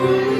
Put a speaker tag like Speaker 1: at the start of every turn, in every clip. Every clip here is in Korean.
Speaker 1: Thank you.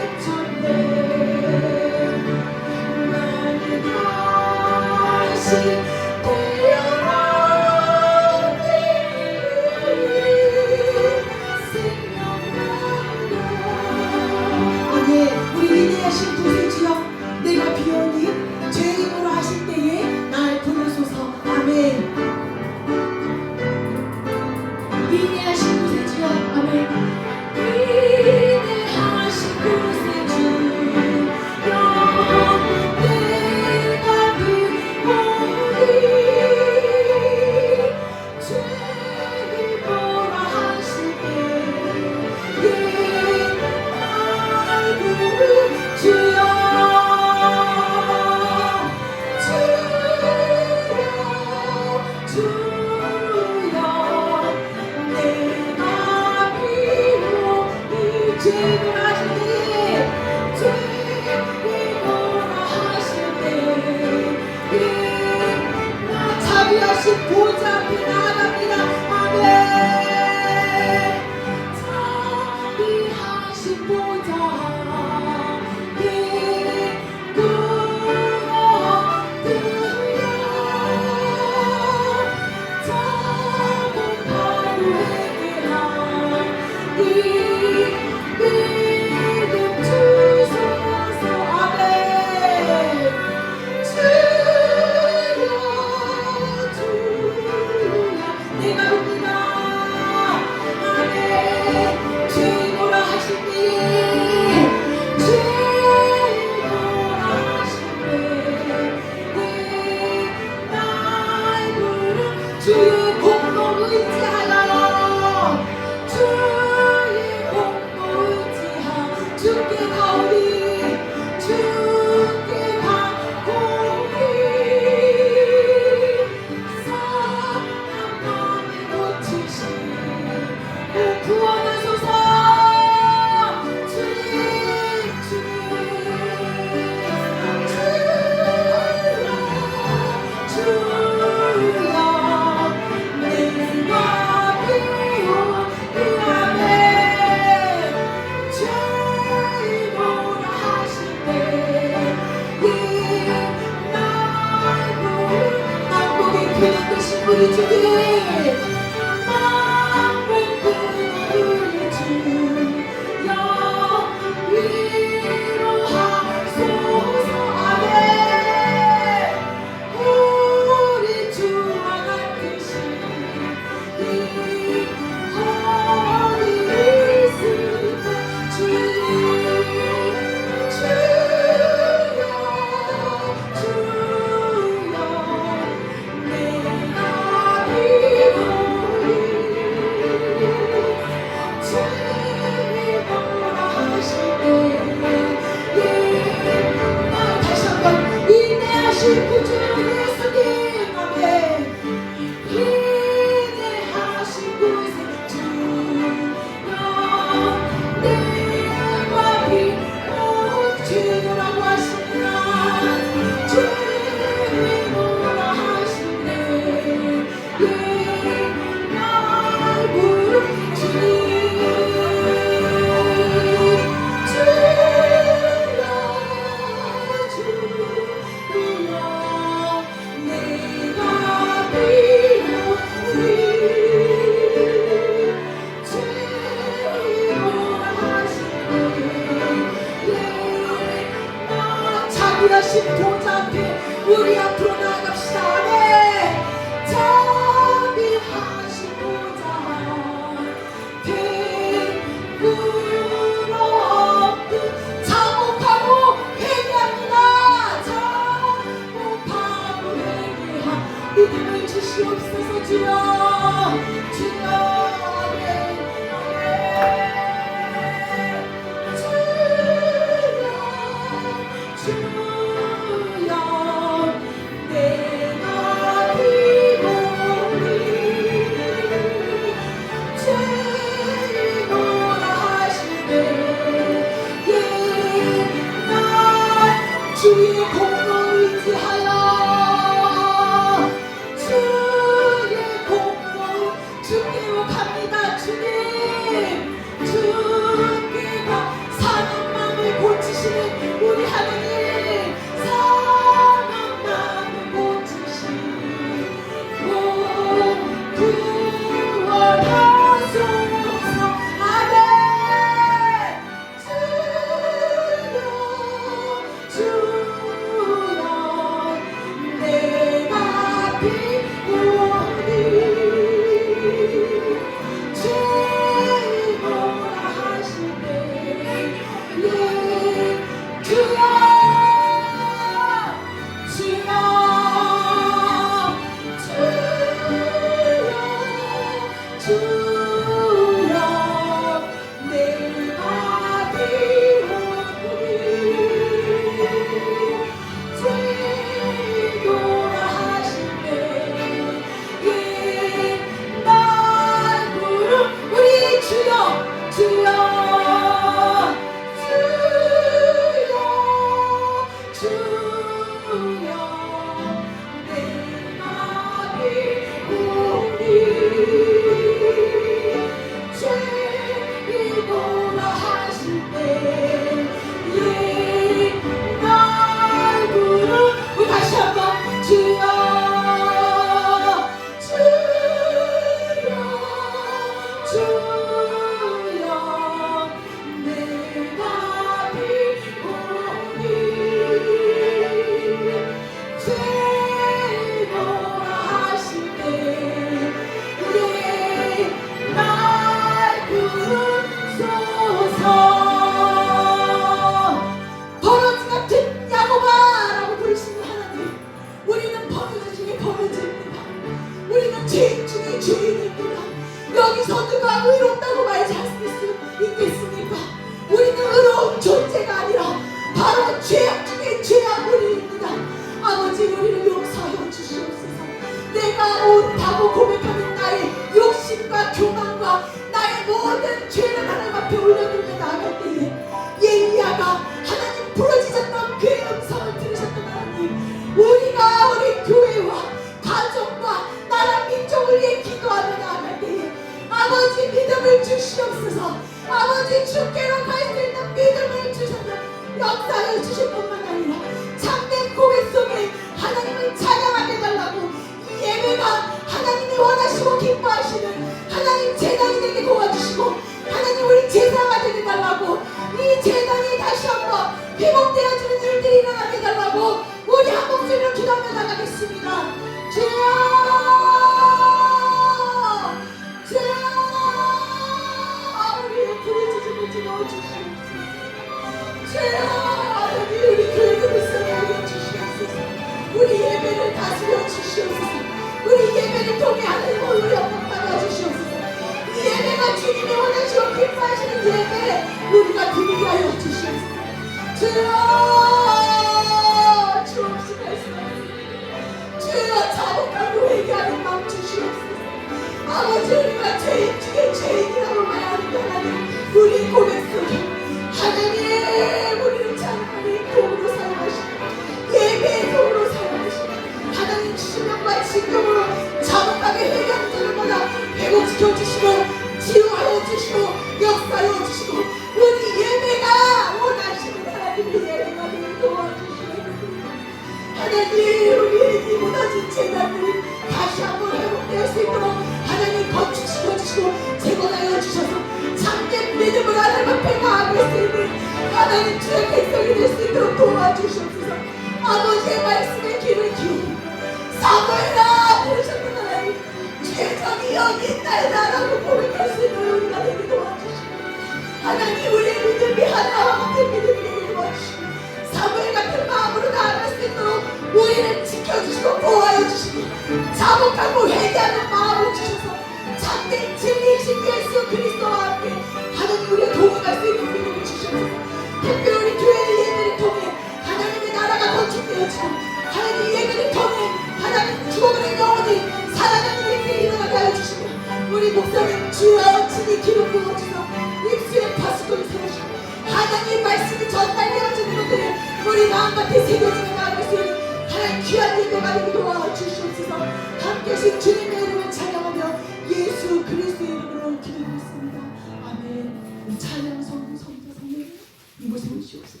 Speaker 1: 이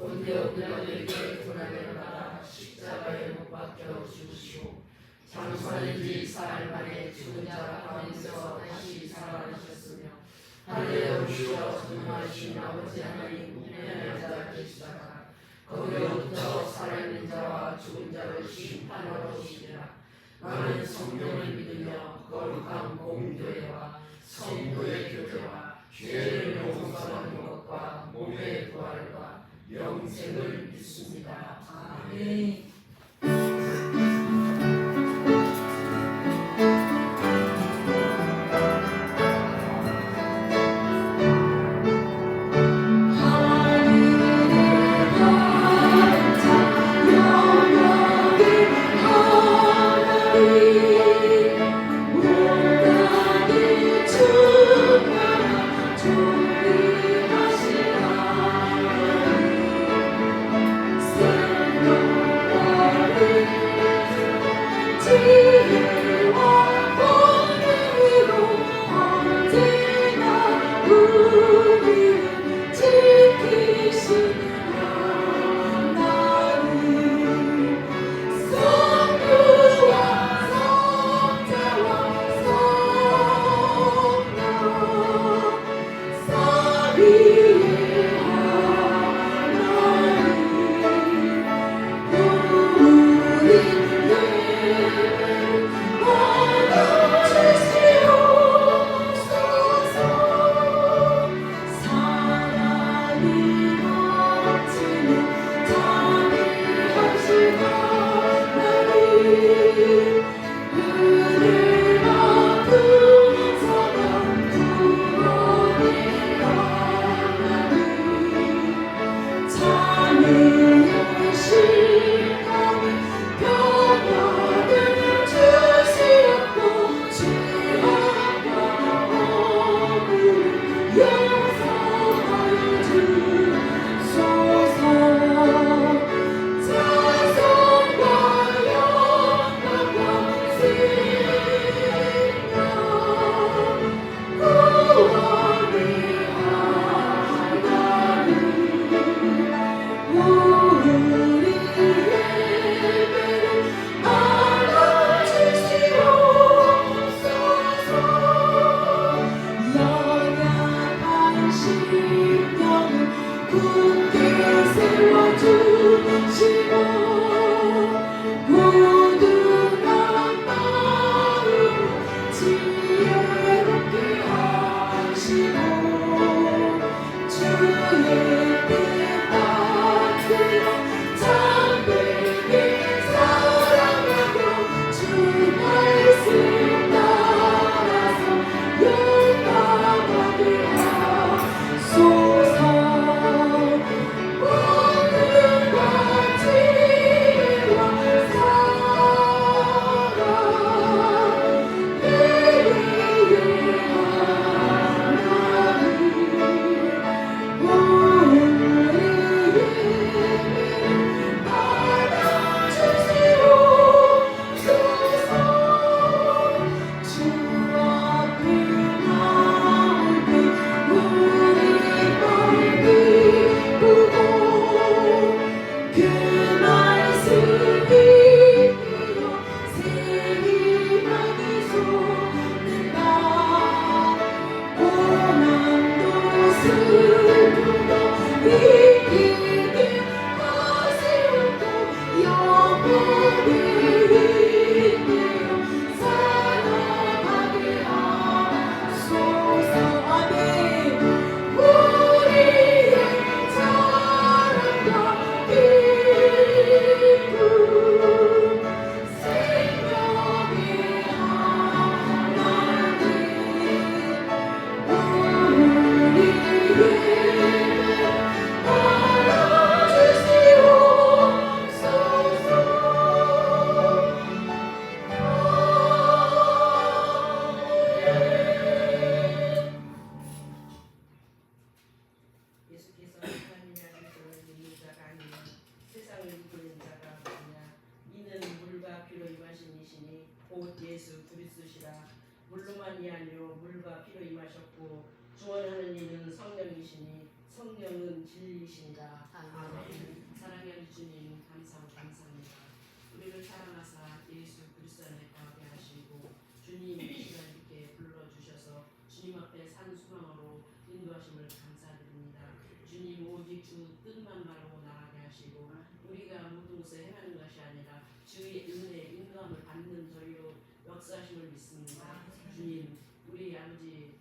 Speaker 1: 본대 오늘에게
Speaker 2: 고난을 받아 십자가에 못 박혀 죽으시고 장사인지 사흘 만에 죽은 자라 가운데서 다시 살아나셨으며 하늘에 오시어 전능하신 아버지 하나님 하나님 자라 계시다가 거기로부터 살아있는 자와 죽은 자를 심판하러 오시리라. 나는 성경을 믿으며 거룩한 공교회와 성부의 교제와 죄를 용서하는 것과 몸의 부활과 영생을 믿습니다. 아멘.
Speaker 1: Santo
Speaker 3: 인도함을 받는 저희로 역사하심을 믿습니다. 주님 우리 아버지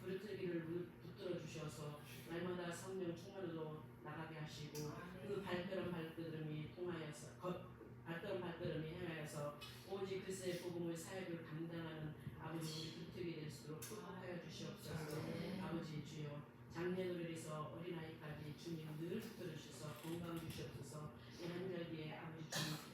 Speaker 3: 부르트기를 붙들어 주셔서 날마다 성령 충만으로 나가게 하시고 그 발걸음 발걸음이 통하여서 겉 발걸음 발걸음이 행하여서 오직 그리스의 복음의 사역을 감당하는 아버지 우리 부르트기 될 수 있도록 축복하여 주시옵소서 아버지 주여 작년으로해서 어린아이까지 주님 늘 붙들어 주셔서 건강 주시옵소서 이 한절기에 아버지 주님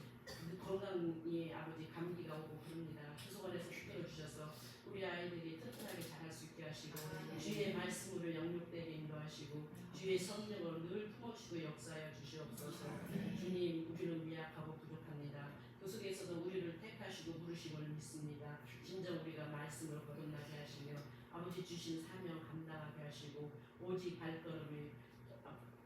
Speaker 3: 건강이 아버지 감기가 오고 그럽니다 수소관에서 붙들어 주셔서 우리 아이들이 튼튼하게 자랄 수 있게 하시고 주의 말씀으로 영육되게 인도하시고 주의 성령으로 늘 품어주시고 역사하여 주시옵소서. 주님 우리는 미약하고 부족합니다. 그 속에서도 우리를 택하시고 부르심을 믿습니다. 진정 우리가 말씀을 거듭나게 하시며 아버지 주신 사명 감당하게 하시고 오직 발걸음이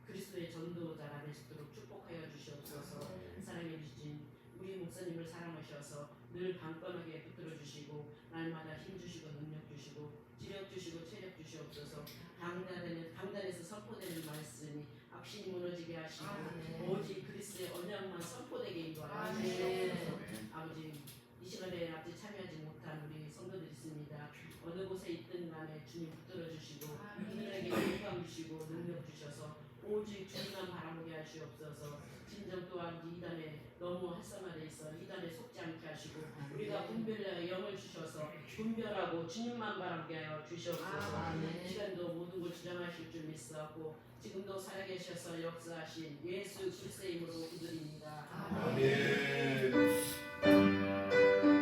Speaker 3: 그리스도의 전도자가 있도록 축복하여 주시옵소서. 사랑해 주신 우리 목사님을 사랑하셔서 늘 강건하게 붙들어 주시고 날마다 힘 주시고 능력 주시고 지력 주시고 체력 주시옵소서. 강단에는 강단에서 선포되는 말씀이 악신이 무너지게 하시고 오직 그리스도의 언약만 선포되게 인도하여 주시옵소서. 아버지 이 시간에 아버지 참여하지 못한 우리 성도들 있습니다. 어느 곳에 있든 간에 주님 붙들어 주시고 그들에게 영광 주시고 능력 주셔서 오직 주님만 바라보게 하시옵소서. 진정 또한 이단에 너무 활성화돼 있어 이단에 속지 않게 하시고 우리가 분별하여 영을 주셔서 분별하고 주님만 바라보게 하여 주시옵소서. 이 시간도 모든 걸 주장하실 줄 믿사고 지금도 살아계셔서 역사하신 예수 그리스도의 이름으로 기도드립니다.
Speaker 4: 아멘.
Speaker 1: 예